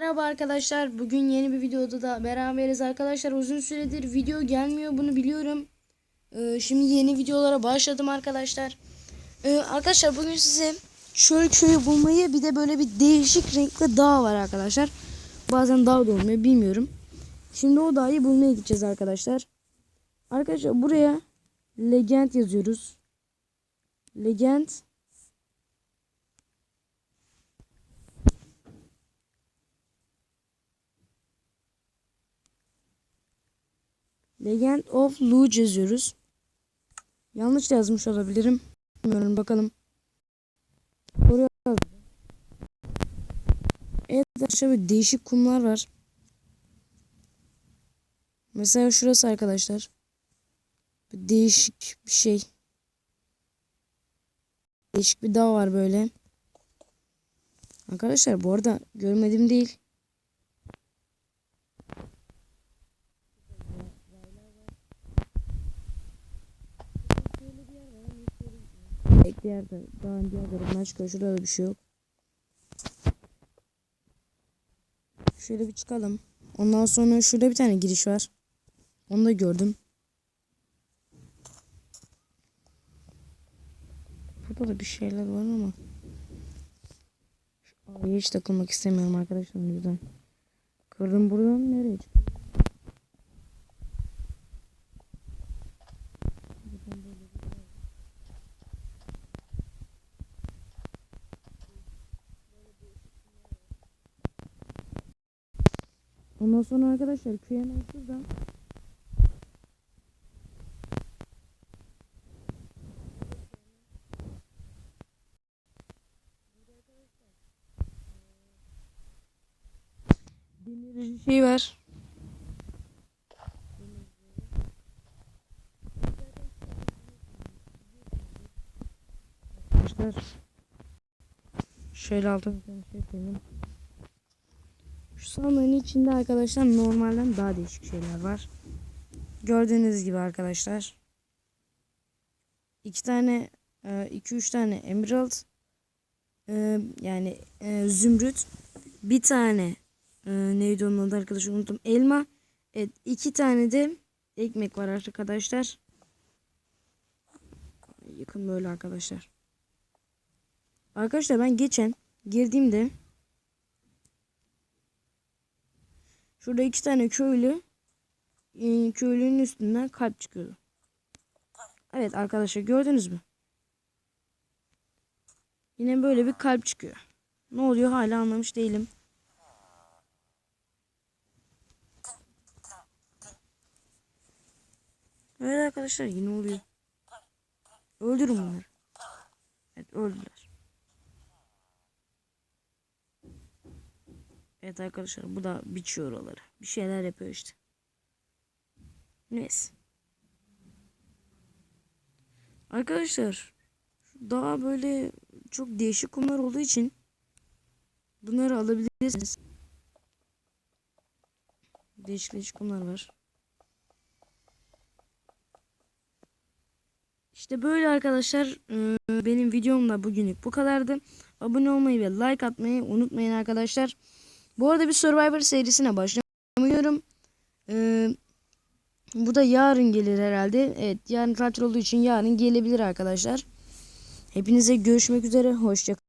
Merhaba arkadaşlar. Bugün yeni bir videoda da beraberiz arkadaşlar. Uzun süredir video gelmiyor bunu biliyorum. Ee, şimdi yeni videolara başladım arkadaşlar. Ee, arkadaşlar bugün size şöyle köyü bulmayı bir de böyle bir değişik renkli dağ var arkadaşlar. Bazen dağ da olmuyor bilmiyorum. Şimdi o dağı bulmaya gideceğiz arkadaşlar. Arkadaşlar buraya legend yazıyoruz. Legend Legend of Luge yazıyoruz. Yanlış yazmış olabilirim. Bilmiyorum bakalım. Doğru. Evet arkadaşlar böyle değişik kumlar var. Mesela şurası arkadaşlar. Bir değişik bir şey. Değişik bir dağ var böyle. Arkadaşlar bu arada görmedim değil. Bekli yerde dağın diğer tarafından çıkıyor. Şurada da bir şey yok. Şöyle bir çıkalım. Ondan sonra şurada bir tane giriş var. Onu da gördüm. Burada da bir şeyler var ama. Şu hiç takılmak istemiyorum arkadaşlar yüzden. Kırdım buradan nereye çıktı? Ondan sonra arkadaşlar köy hemen şurada. Demir şey var. Arkadaşlar şöyle altına bir şey koyayım. Şu sandığın içinde arkadaşlar normalden daha değişik şeyler var. Gördüğünüz gibi arkadaşlar. iki tane, e, iki üç tane emerald, e, yani e, zümrüt, bir tane neydi onun adı arkadaşlar unuttum. Elma, evet iki tane de ekmek var arkadaşlar. Yakın böyle arkadaşlar. Arkadaşlar ben geçen girdiğimde Şurada iki tane köylü e, köylünün üstünden kalp çıkıyordu. Evet arkadaşlar gördünüz mü? Yine böyle bir kalp çıkıyor. Ne oluyor hala anlamış değilim. Evet arkadaşlar yine oluyor. Öldürün bunları. Evet öldüler. Evet arkadaşlar bu da biçiyor oraları. Bir şeyler yapıyor işte. Neyse. Arkadaşlar daha böyle çok değişik kumlar olduğu için bunları alabilirsiniz. Değişik değişik kumlar var. İşte böyle arkadaşlar e, benim videomda bugünlük bu kadardı. Abone olmayı ve like atmayı unutmayın arkadaşlar. Bu arada bir Survivor serisine başlamıyorum. Ee, bu da yarın gelir herhalde. Evet yarın tatil olduğu için yarın gelebilir arkadaşlar. Hepinize görüşmek üzere. Hoşçakalın.